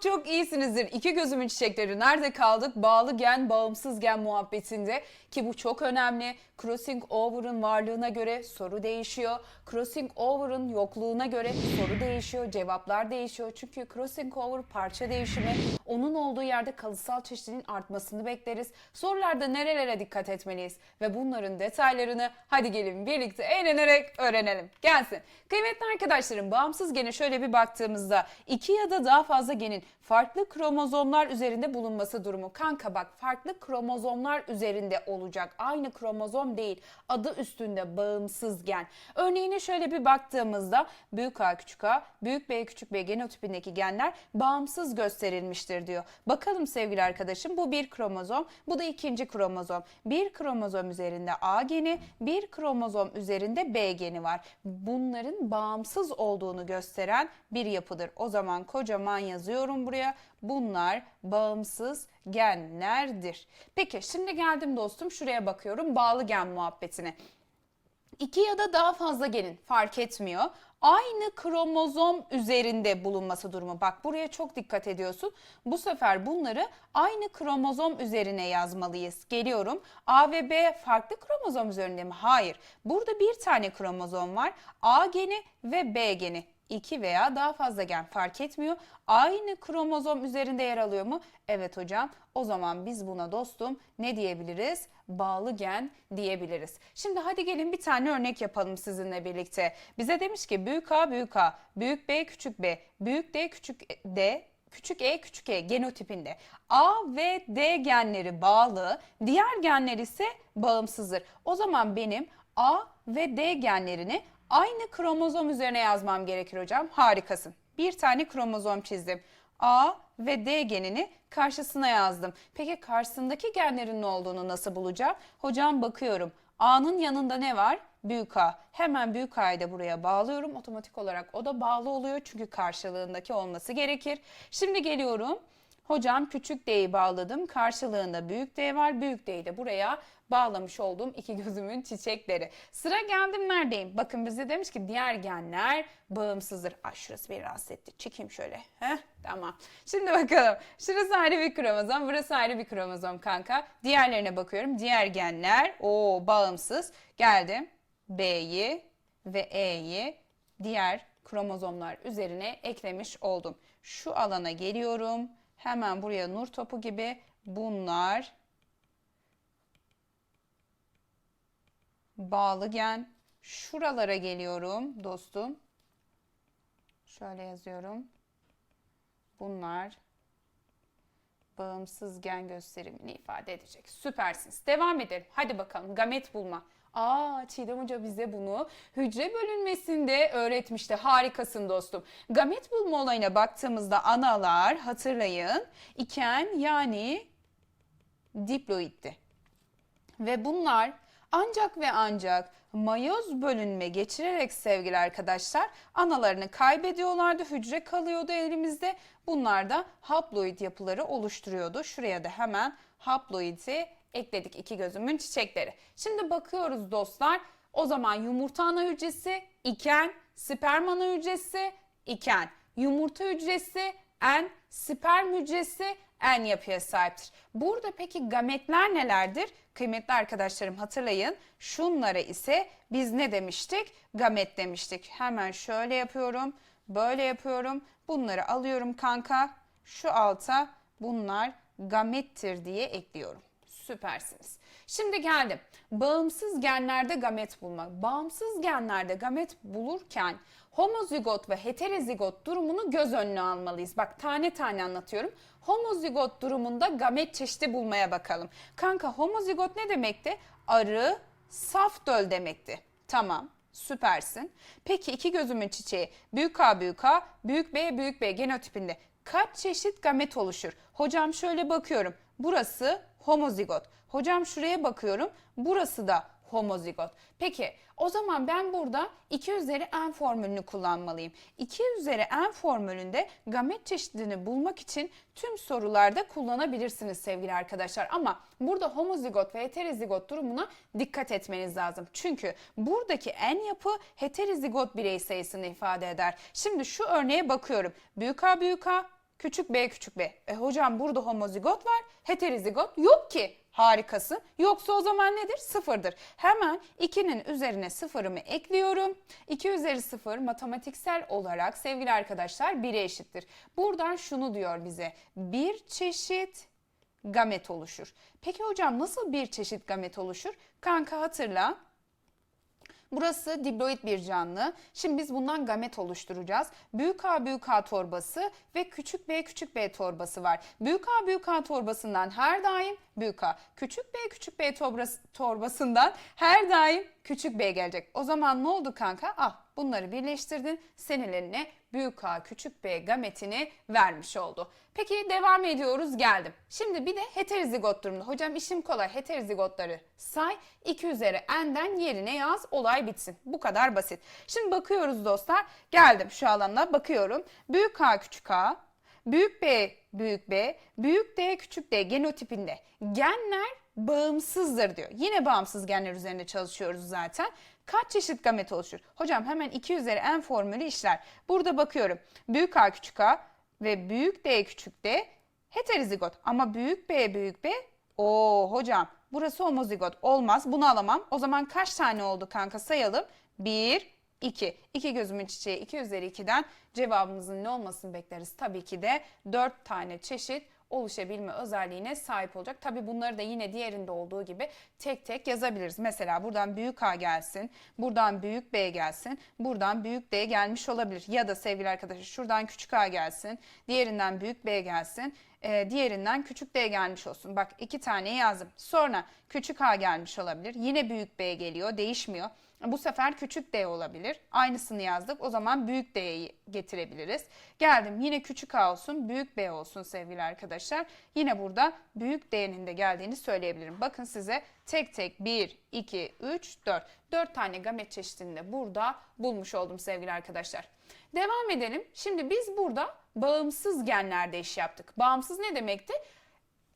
selam. Umarım çok çok iyisinizdir. İki gözümün çiçekleri nerede kaldık? Bağlı gen, bağımsız gen muhabbetinde ki bu çok önemli. Crossing over'ın varlığına göre soru değişiyor. Crossing over'ın yokluğuna göre soru değişiyor, cevaplar değişiyor. Çünkü crossing over parça değişimi. Onun olduğu yerde kalıtsal çeşitliliğin artmasını bekleriz. Sorularda nerelere dikkat etmeliyiz ve bunların detaylarını hadi gelin birlikte eğlenerek öğrenelim. Gelsin. Kıymetli arkadaşlarım bağımsız gene şöyle bir baktığımızda iki ya da daha fazla genin farklı kromozomlar üzerinde bulunması durumu. Kanka bak farklı kromozomlar üzerinde olacak. Aynı kromozom değil. Adı üstünde bağımsız gen. Örneğine şöyle bir baktığımızda büyük A küçük A, büyük B küçük B genotipindeki genler bağımsız gösterilmiştir diyor. Bakalım sevgili arkadaşım bu bir kromozom, bu da ikinci kromozom. Bir kromozom üzerinde A geni, bir kromozom üzerinde B geni var. Bunların bağımsız olduğunu gösteren bir yapıdır. O zaman kocaman yazıyorum buraya. Bunlar bağımsız genlerdir. Peki şimdi geldim dostum şuraya bakıyorum bağlı gen muhabbetine. İki ya da daha fazla genin fark etmiyor. Aynı kromozom üzerinde bulunması durumu. Bak buraya çok dikkat ediyorsun. Bu sefer bunları aynı kromozom üzerine yazmalıyız. Geliyorum. A ve B farklı kromozom üzerinde mi? Hayır. Burada bir tane kromozom var. A geni ve B geni. 2 veya daha fazla gen fark etmiyor. Aynı kromozom üzerinde yer alıyor mu? Evet hocam. O zaman biz buna dostum ne diyebiliriz? Bağlı gen diyebiliriz. Şimdi hadi gelin bir tane örnek yapalım sizinle birlikte. Bize demiş ki büyük A büyük A, büyük B küçük B, büyük D küçük D küçük e küçük e genotipinde A ve D genleri bağlı, diğer genler ise bağımsızdır. O zaman benim A ve D genlerini aynı kromozom üzerine yazmam gerekir hocam. Harikasın. Bir tane kromozom çizdim. A ve D genini karşısına yazdım. Peki karşısındaki genlerin ne olduğunu nasıl bulacağım? Hocam bakıyorum. A'nın yanında ne var? Büyük A. Hemen büyük A'yı da buraya bağlıyorum. Otomatik olarak o da bağlı oluyor. Çünkü karşılığındaki olması gerekir. Şimdi geliyorum. Hocam küçük D'yi bağladım. Karşılığında büyük D var. Büyük D'yi de buraya bağlamış olduğum iki gözümün çiçekleri. Sıra geldim neredeyim? Bakın bize demiş ki diğer genler bağımsızdır. Ay şurası beni rahatsız etti. Çekeyim şöyle. Heh, tamam. Şimdi bakalım. Şurası ayrı bir kromozom. Burası ayrı bir kromozom kanka. Diğerlerine bakıyorum. Diğer genler o bağımsız. Geldim. B'yi ve E'yi diğer kromozomlar üzerine eklemiş oldum. Şu alana geliyorum. Hemen buraya nur topu gibi bunlar bağlı gen. Şuralara geliyorum dostum. Şöyle yazıyorum. Bunlar bağımsız gen gösterimini ifade edecek. Süpersiniz. Devam edelim. Hadi bakalım gamet bulma. Aa Çiğdem Hoca bize bunu hücre bölünmesinde öğretmişti. Harikasın dostum. Gamet bulma olayına baktığımızda analar hatırlayın iken yani diploitti. Ve bunlar ancak ve ancak mayoz bölünme geçirerek sevgili arkadaşlar analarını kaybediyorlardı. Hücre kalıyordu elimizde. Bunlar da haploid yapıları oluşturuyordu. Şuraya da hemen haploidi ekledik iki gözümün çiçekleri. Şimdi bakıyoruz dostlar. O zaman yumurta ana hücresi iken, sperm ana hücresi iken, yumurta hücresi en, sperm hücresi en yapıya sahiptir. Burada peki gametler nelerdir? Kıymetli arkadaşlarım hatırlayın. Şunlara ise biz ne demiştik? Gamet demiştik. Hemen şöyle yapıyorum. Böyle yapıyorum. Bunları alıyorum kanka. Şu alta bunlar gamettir diye ekliyorum. Süpersiniz. Şimdi geldim. Bağımsız genlerde gamet bulmak. Bağımsız genlerde gamet bulurken homozigot ve heterozigot durumunu göz önüne almalıyız. Bak tane tane anlatıyorum. Homozigot durumunda gamet çeşidi bulmaya bakalım. Kanka homozigot ne demekti? Arı, saf döl demekti. Tamam. Süpersin. Peki iki gözümün çiçeği büyük A büyük A, büyük B büyük B genotipinde kaç çeşit gamet oluşur? Hocam şöyle bakıyorum. Burası homozigot. Hocam şuraya bakıyorum. Burası da homozigot. Peki o zaman ben burada 2 üzeri n formülünü kullanmalıyım. 2 üzeri n formülünde gamet çeşidini bulmak için tüm sorularda kullanabilirsiniz sevgili arkadaşlar. Ama burada homozigot ve heterozigot durumuna dikkat etmeniz lazım. Çünkü buradaki n yapı heterozigot birey sayısını ifade eder. Şimdi şu örneğe bakıyorum. Büyük A büyük A, küçük b küçük b. E hocam burada homozigot var, heterozigot yok ki. Harikası. Yoksa o zaman nedir? Sıfırdır. Hemen 2'nin üzerine sıfırımı ekliyorum. 2 üzeri sıfır matematiksel olarak sevgili arkadaşlar 1'e eşittir. Buradan şunu diyor bize. Bir çeşit gamet oluşur. Peki hocam nasıl bir çeşit gamet oluşur? Kanka hatırla. Burası diploid bir canlı. Şimdi biz bundan gamet oluşturacağız. Büyük A büyük A torbası ve küçük B küçük B torbası var. Büyük A büyük A torbasından her daim büyük A, küçük B küçük B torbası, torbasından her daim küçük B gelecek. O zaman ne oldu kanka? Ah bunları birleştirdin. Senin büyük A küçük B gametini vermiş oldu. Peki devam ediyoruz geldim. Şimdi bir de heterozigot durumda. Hocam işim kolay heterozigotları say 2 üzeri n'den yerine yaz olay bitsin. Bu kadar basit. Şimdi bakıyoruz dostlar. Geldim şu alana bakıyorum. Büyük A küçük A Büyük B, büyük B, büyük D, küçük D genotipinde genler bağımsızdır diyor. Yine bağımsız genler üzerinde çalışıyoruz zaten. Kaç çeşit gamet oluşur? Hocam hemen 2 üzeri n formülü işler. Burada bakıyorum. Büyük A küçük A ve büyük D küçük D heterozigot. Ama büyük B büyük B o hocam burası homozigot olmaz bunu alamam. O zaman kaç tane oldu kanka sayalım. 1, 2. 2 gözümün çiçeği 2 üzeri 2'den cevabımızın ne olmasını bekleriz? Tabii ki de 4 tane çeşit oluşabilme özelliğine sahip olacak. Tabii bunları da yine diğerinde olduğu gibi tek tek yazabiliriz. Mesela buradan büyük A gelsin, buradan büyük B gelsin, buradan büyük D gelmiş olabilir. Ya da sevgili arkadaşlar şuradan küçük A gelsin, diğerinden büyük B gelsin, e, diğerinden küçük D gelmiş olsun. Bak iki tane yazdım. Sonra küçük A gelmiş olabilir. Yine büyük B geliyor, değişmiyor. Bu sefer küçük d olabilir. Aynısını yazdık. O zaman büyük d'yi getirebiliriz. Geldim yine küçük a olsun, büyük b olsun sevgili arkadaşlar. Yine burada büyük d'nin de geldiğini söyleyebilirim. Bakın size tek tek 1, 2, 3, 4. 4 tane gamet çeşidini burada bulmuş oldum sevgili arkadaşlar. Devam edelim. Şimdi biz burada bağımsız genlerde iş yaptık. Bağımsız ne demekti?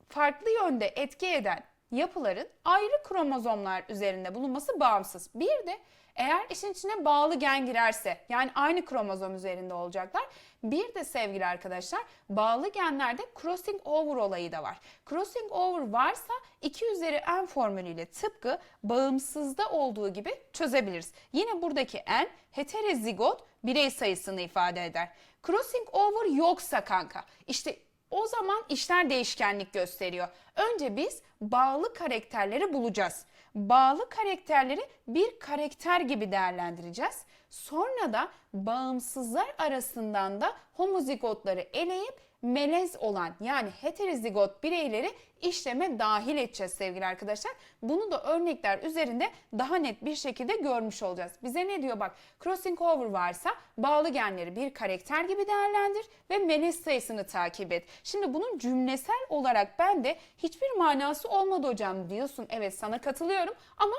Farklı yönde etki eden yapıların ayrı kromozomlar üzerinde bulunması bağımsız. Bir de eğer işin içine bağlı gen girerse yani aynı kromozom üzerinde olacaklar. Bir de sevgili arkadaşlar bağlı genlerde crossing over olayı da var. Crossing over varsa 2 üzeri n formülüyle tıpkı bağımsızda olduğu gibi çözebiliriz. Yine buradaki n heterozigot birey sayısını ifade eder. Crossing over yoksa kanka işte o zaman işler değişkenlik gösteriyor. Önce biz bağlı karakterleri bulacağız. Bağlı karakterleri bir karakter gibi değerlendireceğiz. Sonra da bağımsızlar arasından da homozigotları eleyip melez olan yani heterozigot bireyleri işleme dahil edeceğiz sevgili arkadaşlar. Bunu da örnekler üzerinde daha net bir şekilde görmüş olacağız. Bize ne diyor bak crossing over varsa bağlı genleri bir karakter gibi değerlendir ve melez sayısını takip et. Şimdi bunun cümlesel olarak ben de hiçbir manası olmadı hocam diyorsun. Evet sana katılıyorum ama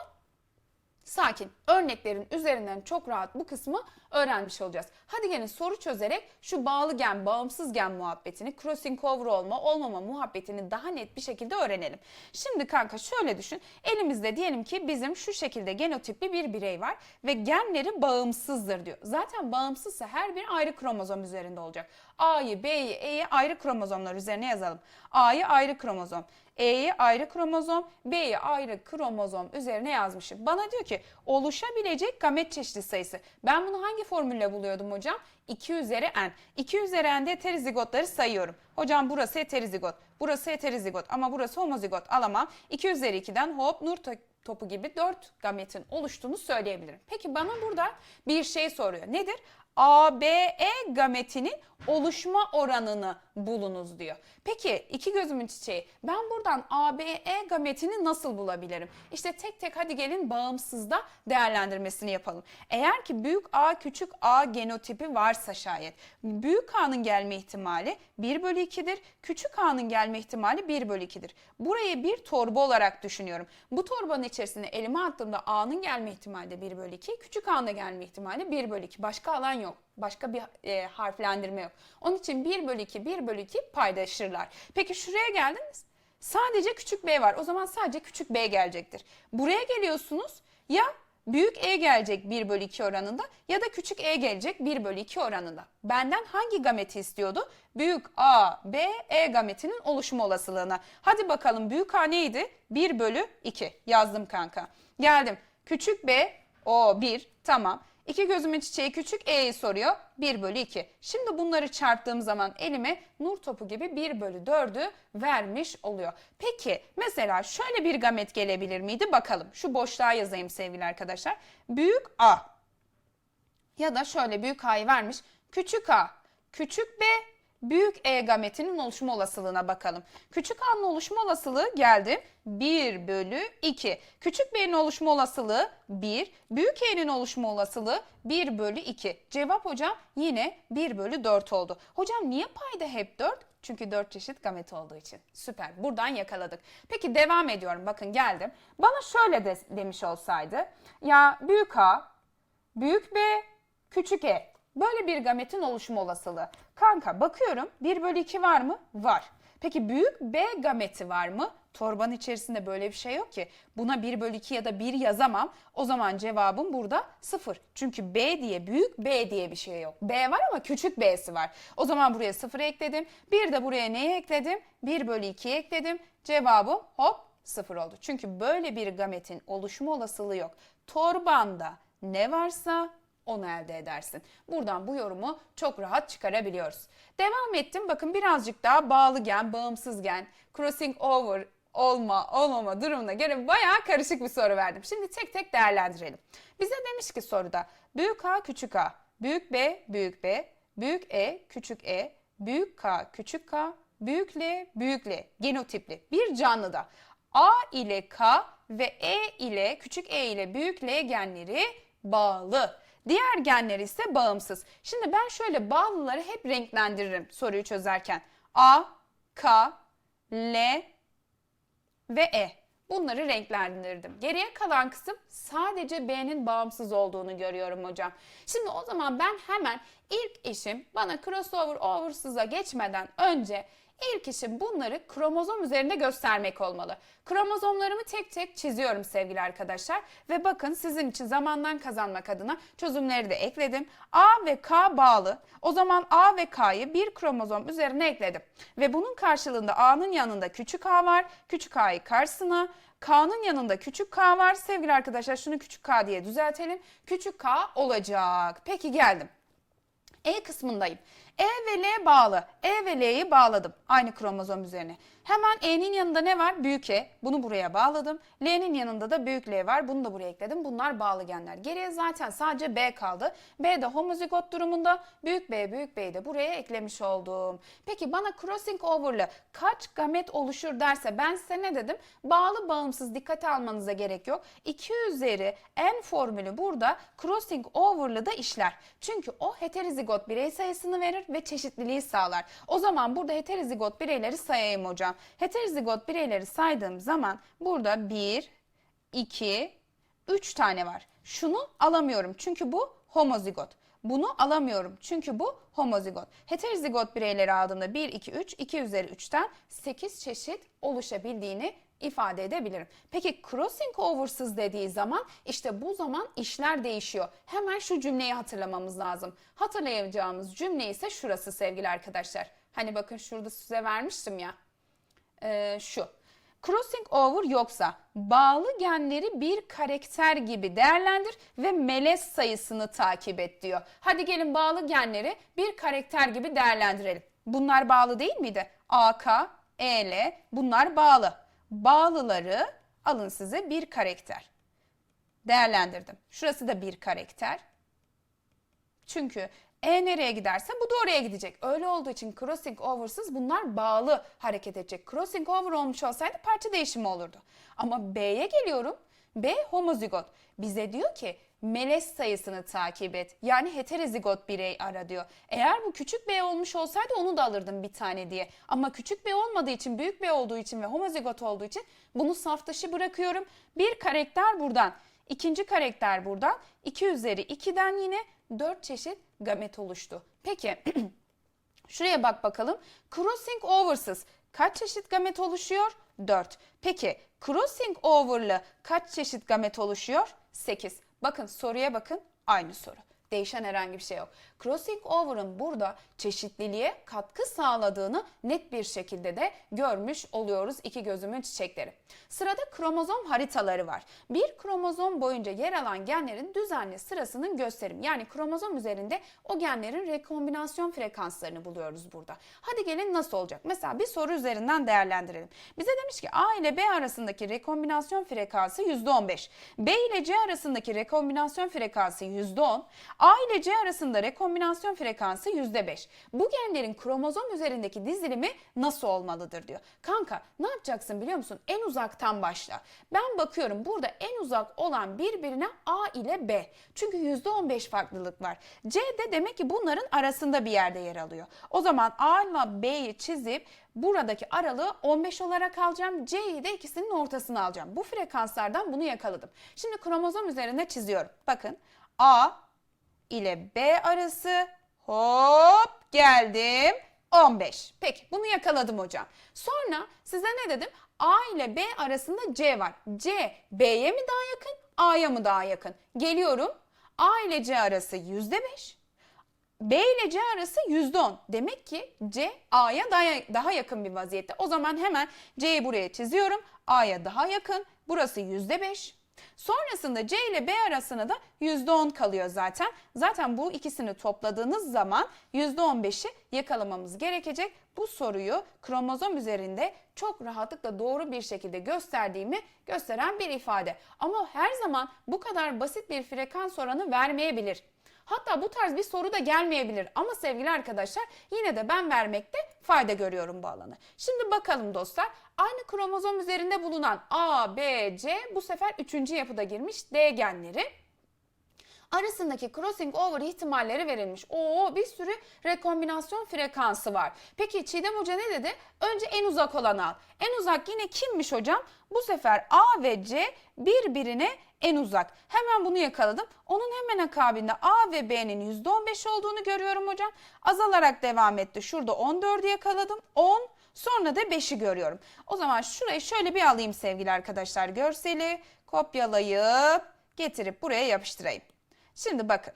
Sakin. Örneklerin üzerinden çok rahat bu kısmı öğrenmiş olacağız. Hadi gelin soru çözerek şu bağlı gen, bağımsız gen muhabbetini, crossing over olma, olmama muhabbetini daha net bir şekilde öğrenelim. Şimdi kanka şöyle düşün. Elimizde diyelim ki bizim şu şekilde genotipli bir birey var ve genleri bağımsızdır diyor. Zaten bağımsızsa her bir ayrı kromozom üzerinde olacak. A'yı, B'yi, E'yi ayrı kromozomlar üzerine yazalım. A'yı ayrı kromozom, E'yi ayrı kromozom, B'yi ayrı kromozom üzerine yazmışım. Bana diyor ki oluşabilecek gamet çeşidi sayısı. Ben bunu hangi formülle buluyordum hocam? 2 üzeri n. 2 üzeri n'de heterozigotları sayıyorum. Hocam burası heterozigot, burası heterozigot ama burası homozigot alamam. 2 üzeri 2'den hop nur topu gibi 4 gametin oluştuğunu söyleyebilirim. Peki bana burada bir şey soruyor. Nedir? ABE gametinin oluşma oranını bulunuz diyor. Peki iki gözümün çiçeği ben buradan ABE gametini nasıl bulabilirim? İşte tek tek hadi gelin bağımsızda değerlendirmesini yapalım. Eğer ki büyük A küçük A genotipi varsa şayet büyük A'nın gelme ihtimali 1 bölü 2'dir. Küçük A'nın gelme ihtimali 1 bölü 2'dir. Burayı bir torba olarak düşünüyorum. Bu torbanın içerisine elime attığımda A'nın gelme ihtimali de 1 bölü 2. Küçük A'nın gelme ihtimali 1 bölü 2. Başka alan yok. Başka bir e, harflendirme yok. Onun için 1 bölü 2, 1 bölü 2 paydaşırlar. Peki şuraya geldiniz. Sadece küçük b var. O zaman sadece küçük b gelecektir. Buraya geliyorsunuz ya büyük e gelecek 1 bölü 2 oranında ya da küçük e gelecek 1 bölü 2 oranında. Benden hangi gameti istiyordu? Büyük A, B, E gametinin oluşma olasılığına. Hadi bakalım büyük A neydi? 1 bölü 2 yazdım kanka. Geldim. Küçük B, o 1 tamam. İki gözümün çiçeği küçük e'yi soruyor. 1 bölü 2. Şimdi bunları çarptığım zaman elime nur topu gibi 1 bölü 4'ü vermiş oluyor. Peki mesela şöyle bir gamet gelebilir miydi? Bakalım. Şu boşluğa yazayım sevgili arkadaşlar. Büyük A. Ya da şöyle büyük A'yı vermiş. Küçük A. Küçük B. Büyük E gametinin oluşma olasılığına bakalım. Küçük A'nın oluşma olasılığı geldi. 1 bölü 2. Küçük B'nin oluşma olasılığı 1. Büyük E'nin oluşma olasılığı 1 bölü 2. Cevap hocam yine 1 bölü 4 oldu. Hocam niye payda hep 4? Çünkü 4 çeşit gamet olduğu için. Süper. Buradan yakaladık. Peki devam ediyorum. Bakın geldim. Bana şöyle de, demiş olsaydı. Ya büyük A, büyük B, küçük E. Böyle bir gametin oluşma olasılığı. Kanka bakıyorum 1 bölü 2 var mı? Var. Peki büyük B gameti var mı? Torbanın içerisinde böyle bir şey yok ki. Buna 1 bölü 2 ya da 1 yazamam. O zaman cevabım burada 0. Çünkü B diye büyük B diye bir şey yok. B var ama küçük B'si var. O zaman buraya 0 ekledim. Bir de buraya neyi ekledim? 1 bölü 2'yi ekledim. Cevabım hop 0 oldu. Çünkü böyle bir gametin oluşma olasılığı yok. Torbanda ne varsa onu elde edersin. Buradan bu yorumu çok rahat çıkarabiliyoruz. Devam ettim. Bakın birazcık daha bağlı gen, bağımsız gen, crossing over olma, olmama durumuna göre bayağı karışık bir soru verdim. Şimdi tek tek değerlendirelim. Bize demiş ki soruda büyük A, küçük A, büyük B, büyük B, büyük E, küçük E, büyük K, küçük K, büyük L, büyük L genotipli bir canlıda A ile K ve E ile küçük E ile büyük L genleri bağlı. Diğer genler ise bağımsız. Şimdi ben şöyle bağlıları hep renklendiririm soruyu çözerken. A, K, L ve E. Bunları renklendirdim. Geriye kalan kısım sadece B'nin bağımsız olduğunu görüyorum hocam. Şimdi o zaman ben hemen ilk işim bana crossover oversız'a geçmeden önce İlk işim bunları kromozom üzerinde göstermek olmalı. Kromozomlarımı tek tek çiziyorum sevgili arkadaşlar. Ve bakın sizin için zamandan kazanmak adına çözümleri de ekledim. A ve K bağlı. O zaman A ve K'yı bir kromozom üzerine ekledim. Ve bunun karşılığında A'nın yanında küçük A var. Küçük A'yı karşısına, K'nın yanında küçük K var. Sevgili arkadaşlar şunu küçük K diye düzeltelim. Küçük K olacak. Peki geldim. E kısmındayım. E ve L bağlı. E ve L'yi bağladım aynı kromozom üzerine. Hemen E'nin yanında ne var? Büyük E. Bunu buraya bağladım. L'nin yanında da büyük L var. Bunu da buraya ekledim. Bunlar bağlı genler. Geriye zaten sadece B kaldı. B de homozigot durumunda. Büyük B, büyük B'yi de buraya eklemiş oldum. Peki bana crossing over'la kaç gamet oluşur derse ben size ne dedim? Bağlı bağımsız dikkate almanıza gerek yok. 2 üzeri n formülü burada crossing over'la da işler. Çünkü o heterozigot birey sayısını verir ve çeşitliliği sağlar. O zaman burada heterozigot bireyleri sayayım hocam. Heterozigot bireyleri saydığım zaman burada 1, 2, 3 tane var. Şunu alamıyorum çünkü bu homozigot. Bunu alamıyorum çünkü bu homozigot. Heterozigot bireyleri aldığımda 1, 2, 3, 2 üzeri 3'ten 8 çeşit oluşabildiğini ifade edebilirim. Peki crossing over'sız dediği zaman işte bu zaman işler değişiyor. Hemen şu cümleyi hatırlamamız lazım. Hatırlayacağımız cümle ise şurası sevgili arkadaşlar. Hani bakın şurada size vermiştim ya. Ee, şu. Crossing over yoksa bağlı genleri bir karakter gibi değerlendir ve melez sayısını takip et diyor. Hadi gelin bağlı genleri bir karakter gibi değerlendirelim. Bunlar bağlı değil miydi? AK, EL bunlar bağlı. Bağlıları alın size bir karakter. Değerlendirdim. Şurası da bir karakter. Çünkü E nereye giderse bu da oraya gidecek. Öyle olduğu için crossing over'sız bunlar bağlı hareket edecek. Crossing over olmuş olsaydı parça değişimi olurdu. Ama B'ye geliyorum. B homozigot. Bize diyor ki melez sayısını takip et. Yani heterozigot birey ara diyor. Eğer bu küçük B olmuş olsaydı onu da alırdım bir tane diye. Ama küçük B olmadığı için, büyük B olduğu için ve homozigot olduğu için bunu saf dışı bırakıyorum. Bir karakter buradan, ikinci karakter buradan. 2 üzeri 2'den yine 4 çeşit gamet oluştu. Peki Şuraya bak bakalım. Crossing over'sız kaç çeşit gamet oluşuyor? 4. Peki crossing over'lı kaç çeşit gamet oluşuyor? 8. Bakın soruya bakın aynı soru. Değişen herhangi bir şey yok. Crossing over'ın burada çeşitliliğe katkı sağladığını net bir şekilde de görmüş oluyoruz iki gözümün çiçekleri. Sırada kromozom haritaları var. Bir kromozom boyunca yer alan genlerin düzenli sırasının gösterimi. Yani kromozom üzerinde o genlerin rekombinasyon frekanslarını buluyoruz burada. Hadi gelin nasıl olacak? Mesela bir soru üzerinden değerlendirelim. Bize demiş ki A ile B arasındaki rekombinasyon frekansı %15. B ile C arasındaki rekombinasyon frekansı %10. A ile C arasında rekombinasyon frekansı %5. Bu genlerin kromozom üzerindeki dizilimi nasıl olmalıdır diyor. Kanka ne yapacaksın biliyor musun? En uzaktan başla. Ben bakıyorum burada en uzak olan birbirine A ile B. Çünkü %15 farklılık var. C de demek ki bunların arasında bir yerde yer alıyor. O zaman A ile B'yi çizip buradaki aralığı 15 olarak alacağım. C'yi de ikisinin ortasına alacağım. Bu frekanslardan bunu yakaladım. Şimdi kromozom üzerine çiziyorum. Bakın A ile B arası hop geldim 15. Peki bunu yakaladım hocam. Sonra size ne dedim? A ile B arasında C var. C B'ye mi daha yakın A'ya mı daha yakın? Geliyorum. A ile C arası %5. B ile C arası %10. Demek ki C A'ya daha, daha yakın bir vaziyette. O zaman hemen C'yi buraya çiziyorum. A'ya daha yakın. Burası %5. Sonrasında C ile B arasında da %10 kalıyor zaten. Zaten bu ikisini topladığınız zaman %15'i yakalamamız gerekecek. Bu soruyu kromozom üzerinde çok rahatlıkla doğru bir şekilde gösterdiğimi gösteren bir ifade. Ama her zaman bu kadar basit bir frekans oranı vermeyebilir. Hatta bu tarz bir soru da gelmeyebilir ama sevgili arkadaşlar yine de ben vermekte fayda görüyorum bu alanı. Şimdi bakalım dostlar aynı kromozom üzerinde bulunan A, B, C bu sefer üçüncü yapıda girmiş D genleri arasındaki crossing over ihtimalleri verilmiş. Oo bir sürü rekombinasyon frekansı var. Peki Çiğdem Hoca ne dedi? Önce en uzak olanı al. En uzak yine kimmiş hocam? Bu sefer A ve C birbirine en uzak. Hemen bunu yakaladım. Onun hemen akabinde A ve B'nin %15 olduğunu görüyorum hocam. Azalarak devam etti. Şurada 14'ü yakaladım. 10 sonra da 5'i görüyorum. O zaman şurayı şöyle bir alayım sevgili arkadaşlar. Görseli kopyalayıp getirip buraya yapıştırayım. Şimdi bakın.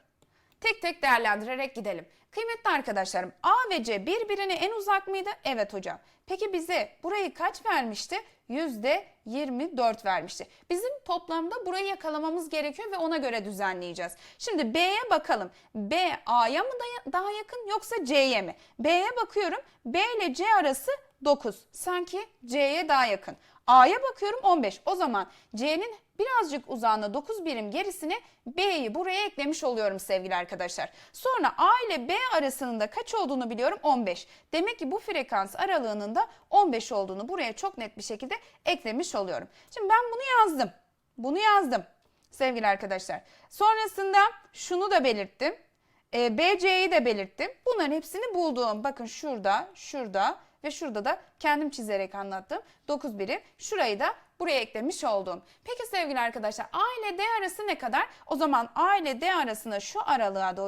Tek tek değerlendirerek gidelim. Kıymetli arkadaşlarım A ve C birbirine en uzak mıydı? Evet hocam. Peki bize burayı kaç vermişti? %24 vermişti. Bizim toplamda burayı yakalamamız gerekiyor ve ona göre düzenleyeceğiz. Şimdi B'ye bakalım. B A'ya mı daha yakın yoksa C'ye mi? B'ye bakıyorum. B ile C arası 9. Sanki C'ye daha yakın. A'ya bakıyorum 15. O zaman C'nin birazcık uzağına 9 birim gerisine B'yi buraya eklemiş oluyorum sevgili arkadaşlar. Sonra A ile B arasının kaç olduğunu biliyorum 15. Demek ki bu frekans aralığının da 15 olduğunu buraya çok net bir şekilde eklemiş oluyorum. Şimdi ben bunu yazdım. Bunu yazdım sevgili arkadaşlar. Sonrasında şunu da belirttim. E, BC'yi de belirttim. Bunların hepsini bulduğum bakın şurada, şurada ve şurada da kendim çizerek anlattım. 9 birim. Şurayı da buraya eklemiş oldum. Peki sevgili arkadaşlar A ile D arası ne kadar? O zaman A ile D arasına şu aralığa da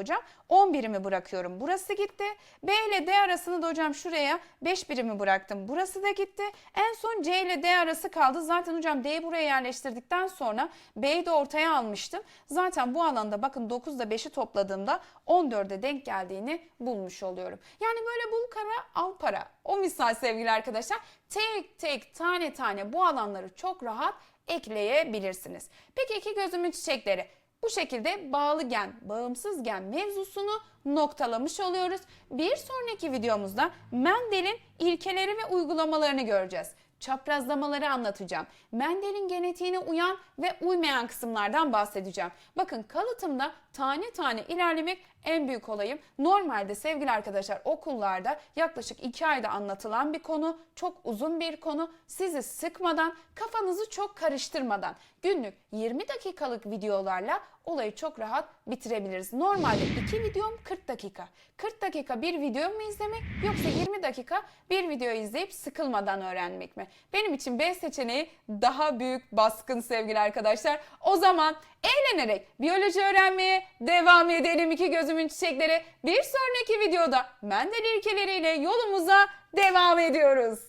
10 birimi bırakıyorum. Burası gitti. B ile D arasını da hocam şuraya 5 birimi bıraktım. Burası da gitti. En son C ile D arası kaldı. Zaten hocam D'yi buraya yerleştirdikten sonra B'yi de ortaya almıştım. Zaten bu alanda bakın 9 ile 5'i topladığımda 14'e denk geldiğini bulmuş oluyorum. Yani böyle bul kara al para. O misal sevgili arkadaşlar tek tek tane tane bu alanları çok rahat ekleyebilirsiniz. Peki iki gözümün çiçekleri. Bu şekilde bağlı gen, bağımsız gen mevzusunu noktalamış oluyoruz. Bir sonraki videomuzda Mendel'in ilkeleri ve uygulamalarını göreceğiz. Çaprazlamaları anlatacağım. Mendel'in genetiğine uyan ve uymayan kısımlardan bahsedeceğim. Bakın kalıtımda tane tane ilerlemek en büyük olayım. Normalde sevgili arkadaşlar okullarda yaklaşık 2 ayda anlatılan bir konu, çok uzun bir konu. Sizi sıkmadan, kafanızı çok karıştırmadan günlük 20 dakikalık videolarla olayı çok rahat bitirebiliriz. Normalde 2 videom 40 dakika. 40 dakika bir video mu izlemek yoksa 20 dakika bir video izleyip sıkılmadan öğrenmek mi? Benim için B seçeneği daha büyük baskın sevgili arkadaşlar. O zaman eğlenerek biyoloji öğrenmeye devam edelim iki gözümün çiçekleri. Bir sonraki videoda Mendel ilkeleriyle yolumuza devam ediyoruz.